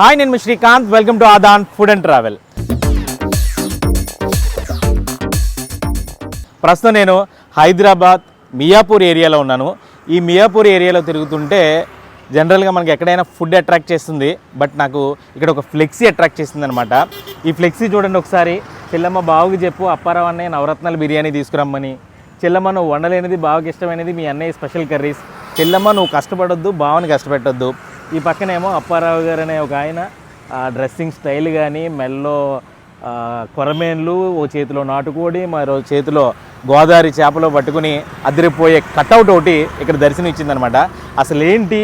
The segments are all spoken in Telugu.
హాయ్ నేను మీ Srikanth. Welcome to Adaan food and travel. ప్రస్తుతం నేను హైదరాబాద్ మియాపూర్ ఏరియాలో ఉన్నాను. ఈ మియాపూర్ ఏరియాలో తిరుగుతుంటే జనరల్గా మనకి ఎక్కడైనా ఫుడ్ అట్రాక్ట్ చేస్తుంది. బట్ నాకు ఇక్కడ ఒక ఫ్లెక్సీ అట్రాక్ట్ చేస్తుంది అనమాట ఈ ఫ్లెక్సీ చూడండి ఒకసారి. చెల్లమ్మ బావుకి చెప్పు అప్పారావు అన్నయ్య నవరత్నాలు బిర్యానీ తీసుకురమ్మని. చెల్లమ్మ నువ్వు వండలేనిది బావకి ఇష్టమైనది మీ అన్నయ్య స్పెషల్ కర్రీస్. చెల్లమ్మ నువ్వు కష్టపడొద్దు బావని కష్టపెట్టొద్దు. ఈ పక్కనేమో అప్పారావు గారు అనే ఒక ఆయన ఆ డ్రెస్సింగ్ స్టైల్ కానీ మెల్లో కొరమేన్లు ఓ చేతిలో నాటుకోడి మరో చేతిలో గోదావరి చేపలో పట్టుకుని అదిరిపోయే కట్అవుట్ ఒకటి ఇక్కడ దర్శనం ఇచ్చిందనమాట అసలు ఏంటి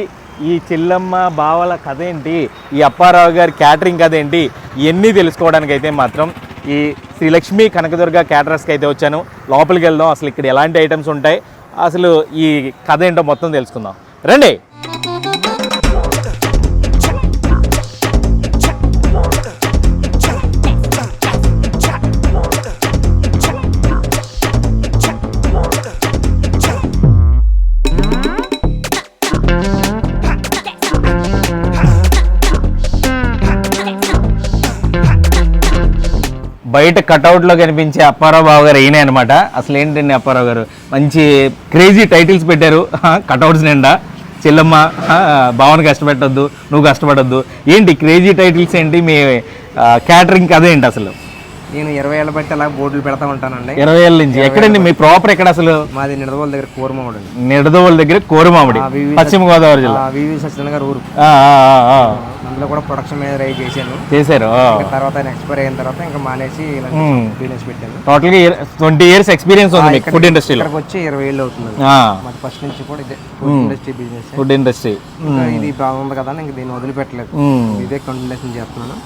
ఈ చిల్లమ్మ బావల కథ ఏంటి ఈ అప్పారావు గారి క్యాటరింగ్ కథ ఏంటి ఇవన్నీ తెలుసుకోవడానికి అయితే మాత్రం ఈ శ్రీలక్ష్మి కనకదుర్గ క్యాటరర్స్కి అయితే వచ్చాను. లోపలికి వెళ్దాం అసలు ఇక్కడ ఎలాంటి ఐటమ్స్ ఉంటాయి? అసలు ఈ కథ ఏంటో మొత్తం తెలుసుకుందాం. రండి! బయట కటౌట్లో కనిపించే అప్పారావు బాబు గారు ఈయన అనమాట అసలు ఏంటండి అప్పారావు గారు? మంచి క్రేజీ టైటిల్స్ పెట్టారు. కటౌట్స్ నిండా. చెల్లమ్మ భావన కష్టపెట్టొద్దు నువ్వు కష్టపడొద్దు. ఏంటి క్రేజీ టైటిల్స్ ఏంటి? మీ క్యాటరింగ్ అదేంటి అసలు? నేను ఇరవై ఏళ్ళ బట్టి అలా బోర్డులు పెడతా ఉంటానండి. ఇరవై ఏళ్ళ నుంచి. ఎక్కడండి? మీ ప్రాపర్ ఎక్కడ అసలు? మాది నిడదవోల దగ్గర కూరమోడు నిడదవోల దగ్గర కోరుమామిడి. పశ్చిమ గోదావరి జిల్లా. వివి సత్యనారాయణ గారు ఊరు. అందులో కూడా ప్రొడక్షన్ మీద ట్రై చేశాను. చేశారు తర్వాత ఆయన ఎక్స్పైర్ అయిన తర్వాత ఇంకా మానేసి. బిజినెస్ పెట్టాను. టోటల్గా ట్వంటీ ఇయర్స్ ఎక్స్పీరియన్స్ ఉంది మీకు ఫుడ్ ఇండస్ట్రీలో ఇక్కడికి వచ్చి ఇరవై ఏళ్ళు అవుతుంది. మాది ఫస్ట్ నుంచి కూడా ఇదే food industry business food industry ఇది బాగుంది కదా ఇంక దీన్ని వదిలిపెట్టలేదు. ఇదే కంటిన్యూషన్ చేస్తున్నాను.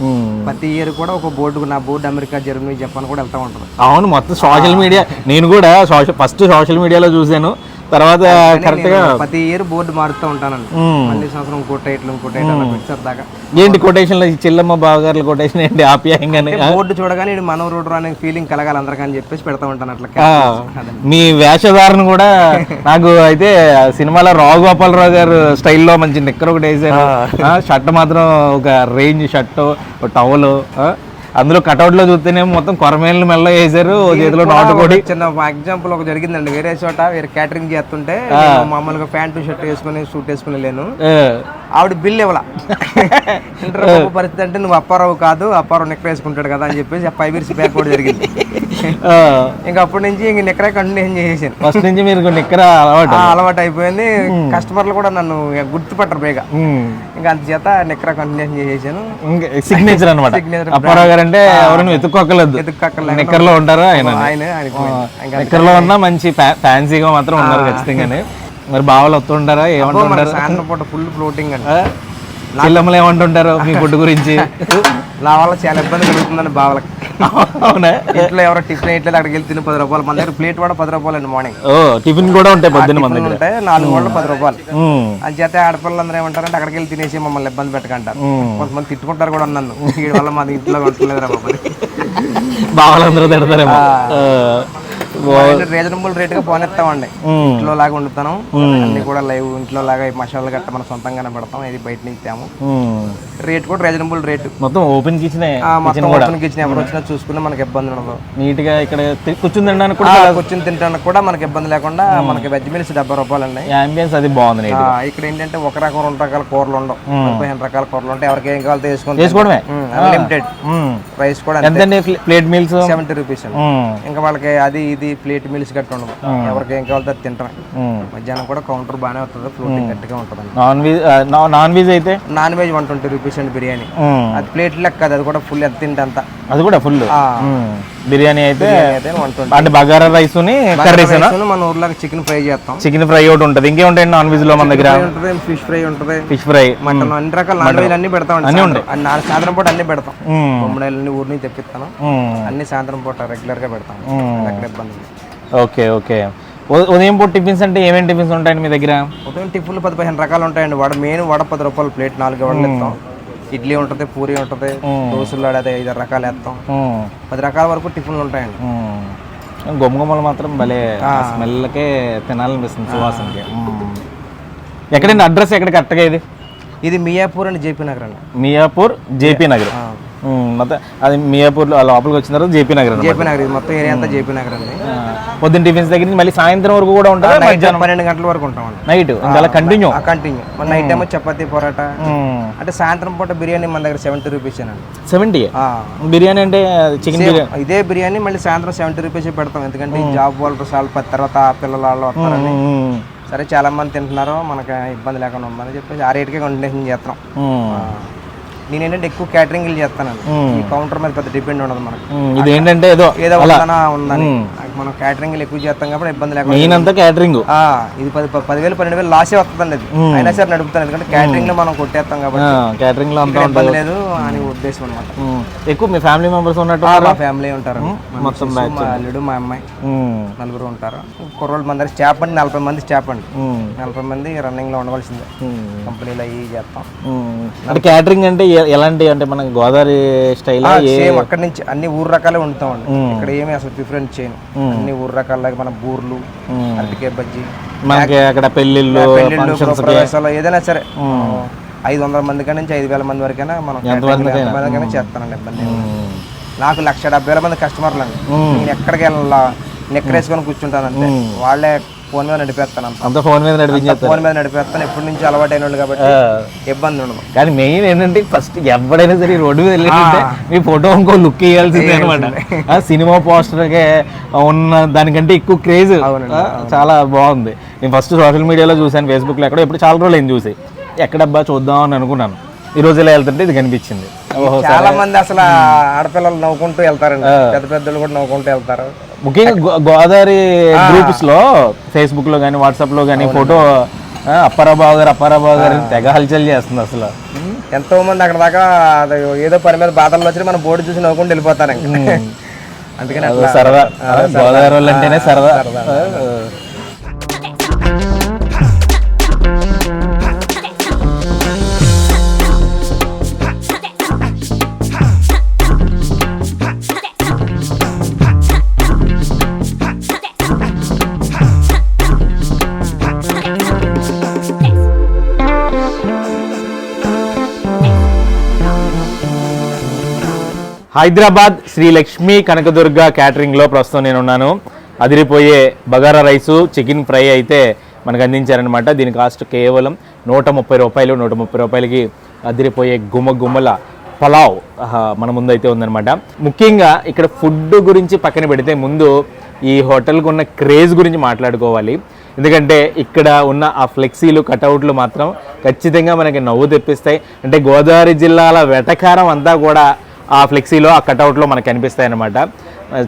ప్రతి ఇయర్ కూడా ఒక బోర్డు నా బోర్డు అమెరికా జర్మనీ జపాన్ కూడా వెళ్తా ఉంటుంది. అవును మొత్తం సోషల్ మీడియా నేను కూడా సోషల్ ఫస్ట్ సోషల్ మీడియాలో చూశాను. తర్వాత కరెక్ట్గా నేను ప్రతి ఇయర్ బోర్డు మారుతూ ఉంటానండి. మళ్ళీ సంవత్సరం ఇంకో టైట్లు ఇంకో టైట్లు అలా పెట్టి సరదాగా ఏంటి కొటేషన్లో ఈ చెల్లమ్మ బావగారుల కొటేషన్ ఏంటి? ఆప్యాయంగానే బోర్డు చూడగానే ఇది మనవ రోడ్డు అనే ఫీలింగ్ కలగాలి అందరికీ అని చెప్పేసి పెడతా ఉంటాను అట్లా మీ వేషధారణ కూడా నాకు అయితే సినిమాలో రావు గోపాలరావు గారు స్టైల్లో మంచి నిక్కర్ ఒకటి వేసారు షర్ట్ మాత్రం ఒక రేంజ్ షర్ట్ ఒక టవల్ అందులో కటౌట్లో చూస్తేనే మొత్తం కొరమేళ్ళు మెల్ల వేసారు చేతిలో నాటుకోడి చిన్న ఎగ్జాంపుల్ ఒక జరిగిందండి. వేరే చోట వేరే క్యాటరింగ్ చేస్తుంటే మామూలుగా ప్యాంటు షర్ట్ వేసుకుని సూట్ వేసుకుని లేను ఆవిడ బిల్ ఇవ్వాల. ఇంటర్ పరిస్థితి అంటే నువ్వు అప్పారావు కాదు అప్పారావు నిక్కర వేసుకుంటాడు కదా అని చెప్పేసి ఫైవ్ ఇయర్స్ బ్యాక్ కూడా జరిగింది. ఇంకా అప్పటి నుంచి ఇంక నిక్కరే కంటిన్యూషన్ చేసేసాను. ఫస్ట్ నుంచి మీరు నిక్కర అలవాటు. అలవాటు అయిపోయింది. కస్టమర్లు కూడా నన్ను గుర్తుపట్టరు బేగా. ఇంకా అంతచేత నిక్కర కంటిన్యూషన్ చేసేసాను. సిగ్నేచర్ అనమాట Signature అప్పారావు గారు అంటే ఎవరిని వెతుక్కోకలేదు ఎదుక్కక్కర్లేదు. నిక్కర్లో ఉంటారా ఆయన. ఆయన నిక్కర్లో ఉన్నా మంచి ఫ్యా- ఫ్యాన్సీగా మాత్రం ఉన్నారు ఖచ్చితంగానే. మరి బావలు వస్తుంటారా? మన ఏమంటుంటారు? సాయంత్రం పూట ఫుల్ ఫ్లోటింగ్ అండి? చెల్లెమ్మలు ఏమంటుంటారు మీ ఫుడ్ గురించి? నా వల్ల చాలా ఇబ్బంది కలుగుతుందండి బావలకి. అవునా? ఇంట్లో ఎవరో టిఫిన్ ఇట్లేదు అక్కడికి వెళ్ళి తిని పది రూపాయలు. మన దగ్గర ప్లేట్ కూడా పది రూపాయలు అండి మార్నింగ్ ఓ టిఫిన్ కూడా ఉంటాయి పొద్దున్న మన దగ్గర. ఉంటాయి నాలుగు వాళ్ళు పది రూపాయలు. అని చేత ఆడపిల్లలందరూ ఏమంటారంటే అక్కడికి వెళ్ళి తినేసి మమ్మల్ని ఇబ్బంది పెట్టకంటారు. కొంతమంది తిట్టుకుంటారు కూడా నన్ను. వీడి వల్ల మాది ఇంట్లో వంటలేదు రా బాబు బావలందరూ తిడతారేమో. రీజనబుల్ రేట్గా పోనెత్తామండి ఉమ్, ఇంట్లో లాగా వండుతాను అన్ని కూడా లైవ్ ఇంట్లో లాగా మసాలాలు గట్ట మనం సొంతంగానే పెడతాం. ఇది బయట ఉమ్. రేట్ కూడా రీజనబుల్ రేట్ మొత్తం ఓపెన్ కిచెన్ మొత్తం ఓపెన్ కిచెన్ ఎవరు వచ్చినా చూసుకుని మనకి ఇబ్బంది ఉండదు. నీట్గా ఇక్కడ కూర్చుని తినడానికి కూడా కూర్చొని తినడానికి కూడా మనకి ఇబ్బంది లేకుండా మనకి వెజ్ మీల్స్ డెబ్బై రూపాయలు అండి. అంబియన్స్ అది బాగుంది ఇక్కడ ఏంటంటే ఒక రకం రెండు రకాల కూరలు ఉండవు. పదిహేను రకాల కూరలు ఉంటాయి. ఎవరికి ఏం కావాలో తీసుకొని చేసుకోవడమే అన్లిమిటెడ్ ప్రైస్ కూడా ప్లేట్ మీల్స్ సెవెంటీ రూపీస్ ఇంకా వాళ్ళకి అది ఇది ప్లేట్ మీల్స్ గట్టి ఉండదు ఎవరికి ఏం కావాలో అది తింటామే మధ్యాహ్నం కూడా కౌంటర్ బాగానే వస్తుంది ఫ్లోటింగ్ గట్టిగా ఉంటుంది నాన్ వెజ్ నాన్ వెజ్ అయితే? Non veg one twenty rupees అండి బిర్యానీ. అది ప్లేట్ లెక్క కాదు అది కూడా ఫుల్ ఎంత తింటే అంత అది కూడా ఫుల్ బిర్యానీ అయితే అంటే బగారా రైస్ కర్రీస్ మన ఊర్లో చికెన్ ఫ్రై చేస్తాం. చికెన్ ఫ్రై ఒకటి ఉంటుంది. ఇంకేముంటాయండి నాన్ వెజ్లో మన దగ్గర? ఫిష్ ఫ్రై ఉంటుంది ఫిష్ ఫ్రై మటన్ అన్ని రకాల నాన్ వెజ్ అన్ని పెడతాం అన్ని ఉంటాయి. సాయంత్రం పూట అన్ని పెడతాం. బొమ్మడాయిలన్నీ ఊరి నుంచి తెప్పిస్తాను. అన్ని సాయంత్రం పూట రెగ్యులర్గా పెడతాం. అక్కడ ఇబ్బంది. Okay okay. ఉదయం పూట టిఫిన్స్ అంటే ఏమేమి టిఫిన్స్ ఉంటాయండి మీ దగ్గర? ఉదయం టిఫిన్లు పది పదిహేను రకాలు ఉంటాయండి. వడ మెయిన్ వడ పది రూపాయలు ప్లేట్ నాలుగు వడలు ఇస్తాం ఇడ్లీ ఉంటుంది పూరి ఉంటుంది దోశలు అదే ఐదు రకాలు వేస్తాం. పది రకాల వరకు టిఫిన్లు ఉంటాయండి. మ్మ్. గుమ్మగుమ్మలు మాత్రం భలే స్మెల్కే తినాలనిపిస్తుంది సువాసనకి. ఎక్కడండి? అడ్రస్ ఎక్కడ కరెక్ట్గా ఇది? ఇది మియాపూర్ అండ్ జేపీ నగర్ అండి. మియాపూర్ జేపీ నగర్. మొత్తం అది మియాపూర్ లోపలికి వచ్చిన తర్వాత జేపీ నగర్. జేపీ నగర్ ఇది మొత్తం ఏరియా అంతా జేపీ నగర్ అండి. పొద్దున్న టిఫిన్స్ దగ్గర నుంచి మళ్ళీ సాయంత్రం వరకు కూడా ఉంటుంది నైట్ పన్నెండు గంటల వరకు ఉంటామండి. నైట్ అలా కంటిన్యూ కంటిన్యూ మన నైట్ ఏమో చపాతీ పొరాటా. అంటే సాయంత్రం పూట బిర్యానీ మన దగ్గర సెవెంటీ రూపీస్ అండి. సెవెంటీ బిర్యానీ అంటే చికెన్ బిర్యానీ ఇదే బిర్యానీ మళ్ళీ సాయంత్రం సెవెంటీ రూపీస్ పెడతాం. ఎందుకంటే జాబ్ వాళ్ళు సాల్ తర్వాత పిల్లల వాళ్ళు వస్తారని సరే చాలా మంది తింటున్నారు. మనకి ఇబ్బంది లేకుండా ఉందని చెప్పేసి ఆ రేటుకే కంటిన్యూషన్ చేస్తాం. నేను ఏంటంటే ఎక్కువ క్యాటరింగ్ చేస్తానండి. ఈ కౌంటర్ మీద పెద్ద డిపెండ్ ఉండదు మనకి. ఇది ఏంటంటే ఏదో ఏదో ఉందనా మనం క్యాటరింగ్ ఎక్కువ చేస్తాం కాబట్టి ఇబ్బంది లేకుండా మెయిన్ అంతా క్యాటరింగ్ ఇది పది పదివేలు పన్నెండు వేలు లాసే వస్తుందండి అది అయినా సరే నడుపుతాను ఎందుకంటే క్యాటరింగ్లో మనం కొట్టేస్తాం కాబట్టి. క్యాటరింగ్లో అంతా ఇబ్బంది లేదు అని ఉద్దేశం అనమాట ఎక్కువ మీ ఫ్యామిలీ మెంబర్స్ ఉన్నట్టు మా ఫ్యామిలీ ఉంటారు. మొత్తం మా అల్లుడు మా అమ్మాయి నలుగురు ఉంటారు. కుర్రోళ్ళు మంది స్టాఫ్ అండి నలభై మంది స్టాఫ్ అండి. నలభై మంది రన్నింగ్లో ఉండవలసిందే. కంపెనీలో అవి చేస్తాం. క్యాటరింగ్ అంటే ఎలాంటి అంటే మన గోదావరి స్టైల్ సేమ్ అక్కడి నుంచి అన్ని ఊరు రకాలే వండుతామండి. ఇక్కడ ఏమి అసలు డిఫరెంట్ చేయను. అన్ని ఊరు రకాల మన బూర్లు అరటికాయ బజ్జీ మనకి అక్కడ పెళ్ళిళ్ళు ప్రవేశాలు ఏదైనా సరే. ఐదు వందల మంది కాడి నుంచి ఐదు వేల మంది వరకైనా మనం ఎంతమందికైనా చేస్తానండి ఇబ్బంది నాకు లక్ష డెబ్బై వేల మంది కస్టమర్లు అండి నేను ఎక్కడికి వెళ్ళాలా? నెక్కరేసుకొని కూర్చుంటానంటే వాళ్ళే ఫోన్ మీద నడిపేస్తాను అంత. ఫోన్ మీద నడిపించేస్తారు ఫోన్ మీద నడిపేస్తాను. ఎప్పటి నుంచి అలవాటైన వాళ్ళు కాబట్టి ఇబ్బంది ఉండదు. కానీ మెయిన్ ఏంటంటే ఫస్ట్ ఎవడైనా సరే రోడ్డు మీద వెళ్ళింటే మీ ఫోటో ఇంకో లుక్ ఇవ్వాల్సిందే అనమాట ఆ సినిమా పోస్టర్కే ఉన్న దానికంటే ఎక్కువ క్రేజ్. చాలా బాగుంది. నేను ఫస్ట్ సోషల్ మీడియాలో చూశాను ఫేస్బుక్లో ఎక్కడో ఎప్పుడు చాలా రోజులు అయింది చూసి. ఎక్కడబ్బా చూద్దాం అని అనుకున్నాను. ఈ రోజు ఇలా వెళ్తుంటే ఇది కనిపించింది. చాలా మంది అసలు ఆడపిల్లలు నవ్వుకుంటూ వెళ్తారండి. పెద్ద పెద్దలు కూడా నవ్వుకుంటూ వెళ్తారు. ముఖ్యంగా గో- గోదావరి గ్రూప్స్లో ఫేస్బుక్లో కానీ వాట్సాప్లో కానీ ఫోటో అప్పారాబాబు గారు అప్పారాబాబు గారు తెగ హల్చల్ చేస్తుంది అసలు. ఎంతో మంది అక్కడ దాకా ఏదో పని మీద బాధల్లో వచ్చి మన బోర్డు చూసి నవ్వుకుంటూ వెళ్ళిపోతారు ఇంకా. అందుకని సరదా. గోదావరి వాళ్ళు అంటేనే సరదా. హైదరాబాద్ శ్రీ లక్ష్మీ కనకదుర్గ క్యాటరింగ్లో ప్రస్తుతం నేను ఉన్నాను అదిరిపోయే బగారా రైసు చికెన్ ఫ్రై అయితే మనకు అందించారనమాట దీని కాస్ట్ కేవలం నూట ముప్పై రూపాయలు నూట ముప్పై రూపాయలకి అదిరిపోయే గుమ్మ గుమ్మల పలావ్ మన ముందు అయితే ఉందన్నమాట. ముఖ్యంగా ఇక్కడ ఫుడ్ గురించి పక్కన పెడితే ముందు ఈ హోటల్కు ఉన్న క్రేజ్ గురించి మాట్లాడుకోవాలి. ఎందుకంటే ఇక్కడ ఉన్న ఆ ఫ్లెక్సీలు కటౌట్లు మాత్రం ఖచ్చితంగా మనకి నవ్వు తెప్పిస్తాయి. అంటే గోదావరి జిల్లాల వెటకారం అంతా కూడా ఆ ఫ్లెక్సీలో ఆ కటౌట్లో మనకు కనిపిస్తాయి అన్నమాట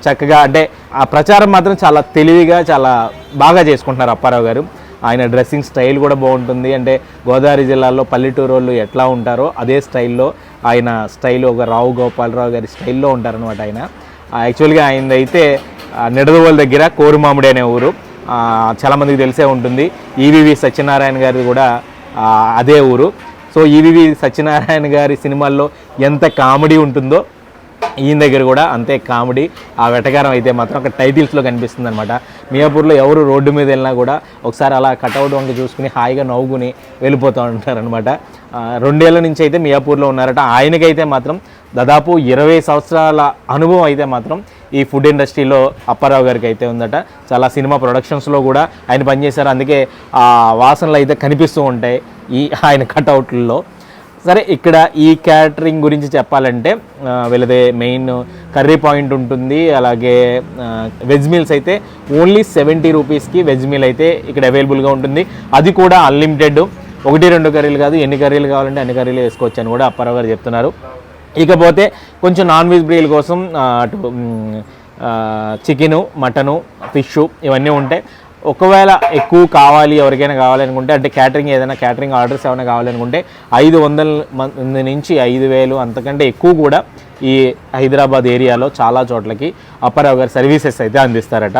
చక్కగా అంటే ఆ ప్రచారం మాత్రం చాలా తెలివిగా చాలా బాగా చేసుకుంటున్నారు అప్పారావు గారు. ఆయన డ్రెస్సింగ్ స్టైల్ కూడా బాగుంటుంది. అంటే గోదావరి జిల్లాలో పల్లెటూరు వాళ్ళు ఎట్లా ఉంటారో అదే స్టైల్లో ఆయన స్టైల్ ఒక రావు గోపాలరావు గారి స్టైల్లో ఉంటారనమాట ఆయన. యాక్చువల్గా ఆయన అయితే నిడదవోల దగ్గర కోరుమామిడి అనే ఊరు. చాలామందికి తెలిసే ఉంటుంది. ఈవివి సత్యనారాయణ గారి కూడా అదే ఊరు. సో ఈవివి సత్యనారాయణ గారి సినిమాల్లో ఎంత కామెడీ ఉంటుందో ఈయన దగ్గర కూడా అంతే కామెడీ. ఆ వెటకారం అయితే మాత్రం ఒక టైటిల్స్లో కనిపిస్తుంది అనమాట మియాపూర్లో ఎవరు రోడ్డు మీద వెళ్ళినా కూడా ఒకసారి అలా కటౌట్ వంక చూసుకుని హాయిగా నవ్వుకుని వెళ్ళిపోతూ ఉంటారనమాట రెండేళ్ళ నుంచి అయితే మియాపూర్లో ఉన్నారట. ఆయనకైతే మాత్రం దాదాపు ఇరవై సంవత్సరాల అనుభవం అయితే మాత్రం ఈ ఫుడ్ ఇండస్ట్రీలో అప్పారావు గారికి అయితే ఉందట. చాలా సినిమా ప్రొడక్షన్స్లో కూడా ఆయన పనిచేశారు. అందుకే ఆ వాసనలు అయితే కనిపిస్తూ ఉంటాయి ఈ ఆయన కటౌట్లలో సరే ఇక్కడ ఈ క్యాటరింగ్ గురించి చెప్పాలంటే వీళ్ళదే మెయిన్ కర్రీ పాయింట్ ఉంటుంది. అలాగే వెజ్ మీల్స్ అయితే ఓన్లీ సెవెంటీ రూపీస్కి వెజ్ మీల్ అయితే ఇక్కడ అవైలబుల్గా ఉంటుంది. అది కూడా అన్లిమిటెడ్. ఒకటి రెండు కర్రీలు కాదు ఎన్ని కర్రీలు కావాలంటే అన్ని కర్రీలు వేసుకోవచ్చు అని కూడా అప్పారావు గారు చెప్తున్నారు. ఇకపోతే కొంచెం నాన్ వెజ్ ప్రియుల కోసం అటు చికెను మటను ఫిష్ ఇవన్నీ ఉంటాయి. ఒకవేళ ఎక్కువ కావాలి ఎవరికైనా కావాలనుకుంటే అంటే క్యాటరింగ్ ఏదైనా క్యాటరింగ్ ఆర్డర్స్ ఏమైనా కావాలనుకుంటే ఐదు వందల మంది నుంచి ఐదు వేలు అంతకంటే ఎక్కువ కూడా ఈ హైదరాబాద్ ఏరియాలో చాలా చోట్లకి అప్పర్ అవర్ సర్వీసెస్ అయితే అందిస్తారట.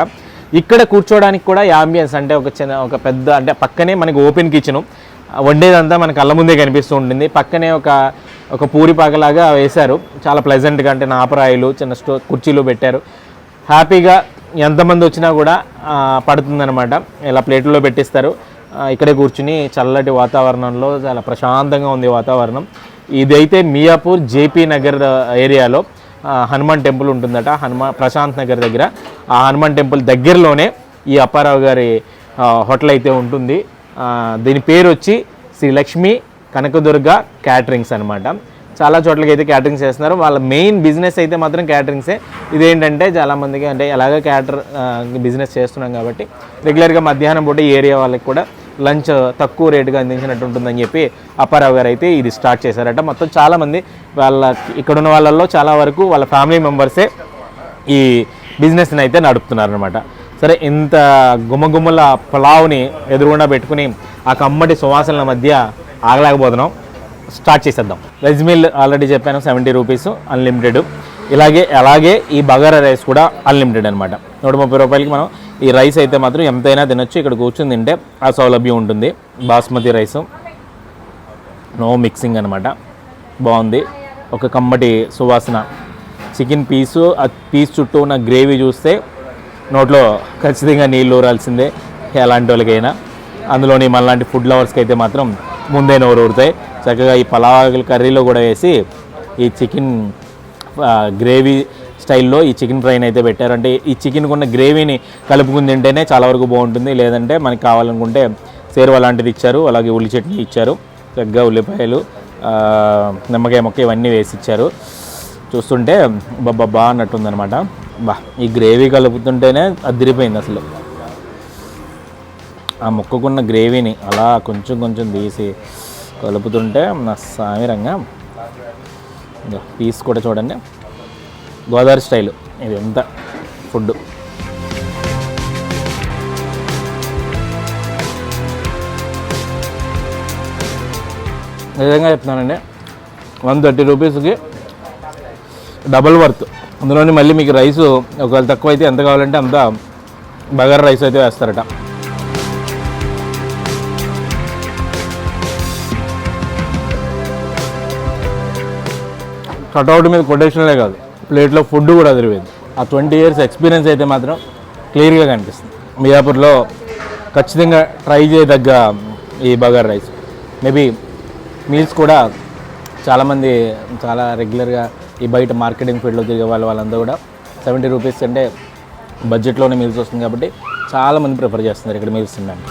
ఇక్కడ కూర్చోడానికి కూడా యాంబియన్స్ అంటే ఒక చిన్న ఒక పెద్ద అంటే పక్కనే మనకి ఓపెన్ కిచెను వండేదంతా మన కళ్ళ ముందే కనిపిస్తూ ఉంటుంది. పక్కనే ఒక ఒక పూరిపాకలాగా వేశారు. చాలా ప్లెజెంట్గా అంటే నాపరాయిలు చిన్న స్టో కుర్చీలు పెట్టారు. హ్యాపీగా ఎంతమంది వచ్చినా కూడా పడుతుందనమాట పడుతుందన్నమాట. ఇలా ప్లేట్లో పెట్టిస్తారు. ఇక్కడే కూర్చుని చల్లటి వాతావరణంలో చాలా ప్రశాంతంగా ఉంది వాతావరణం. ఇదైతే మియాపూర్ జేపీ నగర్ ఏరియాలో హనుమాన్ టెంపుల్ ఉంటుందట హనుమాన్ ప్రశాంత్ నగర్ దగ్గర. ఆ హనుమాన్ టెంపుల్ దగ్గరలోనే ఈ అప్పారావు గారి హోటల్ అయితే ఉంటుంది. దీని పేరు వచ్చి శ్రీ లక్ష్మి కనకదుర్గ క్యాటరింగ్స్ అనమాట చాలా చోట్లకి అయితే క్యాటరింగ్స్ చేస్తున్నారు. వాళ్ళ మెయిన్ బిజినెస్ అయితే మాత్రం క్యాటరింగ్సే ఇదేంటంటే చాలామందికి అంటే ఎలాగ క్యాటర్ బిజినెస్ చేస్తున్నాం కాబట్టి రెగ్యులర్గా మధ్యాహ్నం పూట ఈ ఏరియా వాళ్ళకి కూడా లంచ్ తక్కువ రేటుగా అందించినట్టు ఉంటుందని చెప్పి అప్పారావు గారు అయితే ఇది స్టార్ట్ చేశారట. మొత్తం చాలామంది వాళ్ళ ఇక్కడున్న వాళ్ళల్లో చాలా వరకు వాళ్ళ ఫ్యామిలీ మెంబర్సే ఈ బిజినెస్ని అయితే నడుపుతున్నారు అనమాట సరే ఇంత గుమ్మగుమ్మల పులావ్ని ఎదురుగుండా పెట్టుకుని ఆ కమ్మటి సువాసనల మధ్య ఆగలేకపోతున్నాం. స్టార్ట్ చేసేద్దాం. వెజ్ మీల్ ఆల్రెడీ చెప్పాను సెవెంటీ రూపీస్ అన్లిమిటెడ్ ఇలాగే అలాగే ఈ బగారా రైస్ కూడా అన్లిమిటెడ్ అనమాట నూట ముప్పై రూపాయలకి మనం ఈ రైస్ అయితే మాత్రం ఎంతైనా తినొచ్చు ఇక్కడ కూర్చుని తింటే ఆ సౌలభ్యం ఉంటుంది. బాస్మతి రైస్ నో మిక్సింగ్ అనమాట బాగుంది. ఒక కమ్మటి సువాసన. చికెన్ పీసు ఆ పీస్ చుట్టూ ఉన్న గ్రేవీ చూస్తే నోట్లో ఖచ్చితంగా నీళ్ళు ఊరాల్సిందే. ఎలాంటి వాళ్ళకైనా. అందులోని మనలాంటి ఫుడ్ లవర్స్కి అయితే మాత్రం ముందే నోరు ఊరుతాయి చక్కగా ఈ పలావుల కర్రీలో కూడా వేసి ఈ చికెన్ గ్రేవీ స్టైల్లో ఈ చికెన్ ఫ్రైని అయితే పెట్టారు. అంటే ఈ చికెన్కి ఉన్న గ్రేవీని కలుపుకుని తింటేనే చాలా వరకు బాగుంటుంది. లేదంటే మనకి కావాలనుకుంటే సేరువ లాంటిది ఇచ్చారు. అలాగే ఉల్లి చట్నీ ఇచ్చారు. చక్కగా ఉల్లిపాయలు నిమ్మకాయ మొక్క ఇవన్నీ వేసి ఇచ్చారు. చూస్తుంటే బాబా బా అన్నట్టుందనమాట బా ఈ గ్రేవీ కలుపుతుంటేనే అదిరిపోయింది అసలు. ఆ ముక్కకున్న గ్రేవీని అలా కొంచెం కొంచెం తీసి కలుపుతుంటే నా సామిరంగా ఇదిగో పీస్ కూడా చూడండి. గోదావరి స్టైల్. ఇది ఎంత ఫుడ్. నిజంగా చెప్తున్నానండి. వన్ థర్టీ రూపీస్కి డబల్ వర్త్. అందులోని మళ్ళీ మీకు రైస్ ఒకవేళ తక్కువ అయితే ఎంత కావాలంటే అంత బగారా రైస్ అయితే వేస్తారట. కటౌట్ మీద కొటేషన్లే కాదు. ప్లేట్లో ఫుడ్ కూడా అదిరిపోయింది. ఆ ట్వంటీ ఇయర్స్ ఎక్స్పీరియన్స్ అయితే మాత్రం క్లియర్గా కనిపిస్తుంది. మియాపూర్లో ఖచ్చితంగా ట్రై చేయదగ్గ ఈ బగార్ రైస్. మేబీ మీల్స్ కూడా చాలామంది చాలా రెగ్యులర్గా ఈ బయట మార్కెటింగ్ ఫీల్డ్లో తిరిగే వాళ్ళు వాళ్ళందరూ కూడా సెవెంటీ రూపీస్ అంటే బడ్జెట్లోనే మీల్స్ వస్తుంది కాబట్టి చాలామంది ప్రిఫర్ చేస్తున్నారు ఇక్కడ మీల్స్ తినడానికి.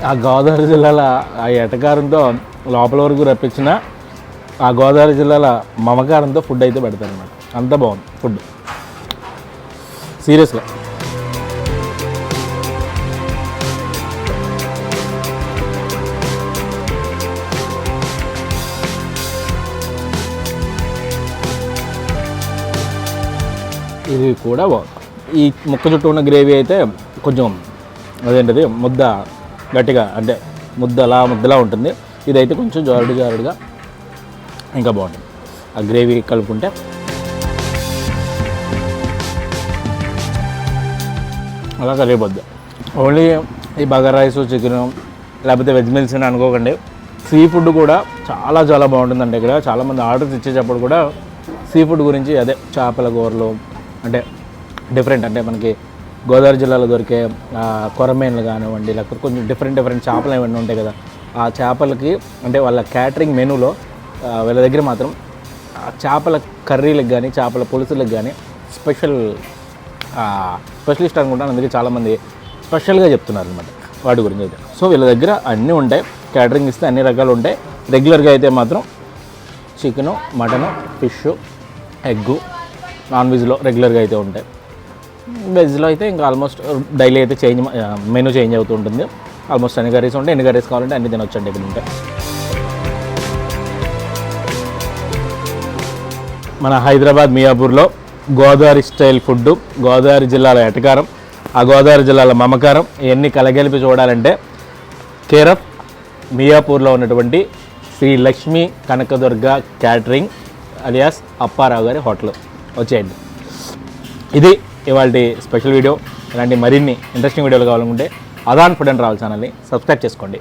ఆ గోదావరి జిల్లాల ఆ ఎటకారంతో లోపల వరకు రప్పించిన ఆ గోదావరి జిల్లాల మమకారంతో ఫుడ్ అయితే పెడతారు అనమాట అంత బాగుంది ఫుడ్ సీరియస్గా ఇది కూడా ఈ ముక్క చుట్టూ ఉన్న గ్రేవీ అయితే కొంచెం అదేంటది ముద్ద గట్టిగా అంటే ముద్ద అలా ముద్దలా ఉంటుంది. ఇదైతే కొంచెం జారుడు జారుడుగా ఇంకా బాగుంటుంది. ఆ గ్రేవీ కలుపుకుంటే. అలా కరిగిపోద్ది ఓన్లీ ఈ బగర్ రైస్ చికెన్ లేకపోతే వెజ్ మిల్స్ అని అనుకోకండి. సీ ఫుడ్ కూడా చాలా చాలా బాగుంటుందండి ఇక్కడ. చాలామంది ఆర్డర్స్ ఇచ్చేటప్పుడు కూడా సీ ఫుడ్ గురించి అదే చేపల కూరలు అంటే డిఫరెంట్ అంటే మనకి గోదావరి జిల్లాలో దొరికే కొరమేన్లు కానివ్వండి లేకపోతే కొంచెం డిఫరెంట్ డిఫరెంట్ చేపలు ఏమైనా ఉంటాయి కదా ఆ చేపలకి అంటే వాళ్ళ క్యాటరింగ్ మెనూలో వీళ్ళ దగ్గర మాత్రం ఆ చేపల కర్రీలకు కానీ చేపల పులుసులకు కానీ స్పెషల్ స్పెషలిస్ట్ అనుకుంటాను. అందుకే చాలామంది స్పెషల్గా చెప్తున్నారు అనమాట వాటి గురించి అయితే. సో వీళ్ళ దగ్గర అన్నీ ఉంటాయి. క్యాటరింగ్ ఇస్తే అన్ని రకాలు ఉంటాయి. రెగ్యులర్గా అయితే మాత్రం chicken mutton fish egg non వెజ్లో రెగ్యులర్గా అయితే ఉంటాయి. వెజ్లో అయితే ఇంకా ఆల్మోస్ట్ డైలీ అయితే చేంజ్ మెనూ చేంజ్ అవుతూ ఉంటుంది ఆల్మోస్ట్ అన్ని కర్రీస్ ఉంటాయి ఎన్ని కర్రీస్ కావాలంటే అన్ని తినొచ్చండి ఇక్కడ ఉంటే మన హైదరాబాద్ మియాపూర్లో గోదావరి స్టైల్ ఫుడ్ గోదావరి జిల్లాల ఎటకారం ఆ గోదావరి జిల్లాల మమకారం ఇవన్నీ కలగలిపి చూడాలంటే కేరఫ్ మియాపూర్లో ఉన్నటువంటి శ్రీ లక్ష్మీ కనకదుర్గ క్యాటరింగ్ అలియాస్ అప్పారావు గారి హోటల్. వచ్చేయండి. ఇది ఇవాళ స్పెషల్ వీడియో ఇలాంటి మరిన్ని ఇంట్రెస్టింగ్ వీడియోలు కావాలనుకుంటే అదాన్ ఫుడ్ అండ్ ట్రావెల్ ఛానల్ని సబ్స్క్రైబ్ చేసుకోండి.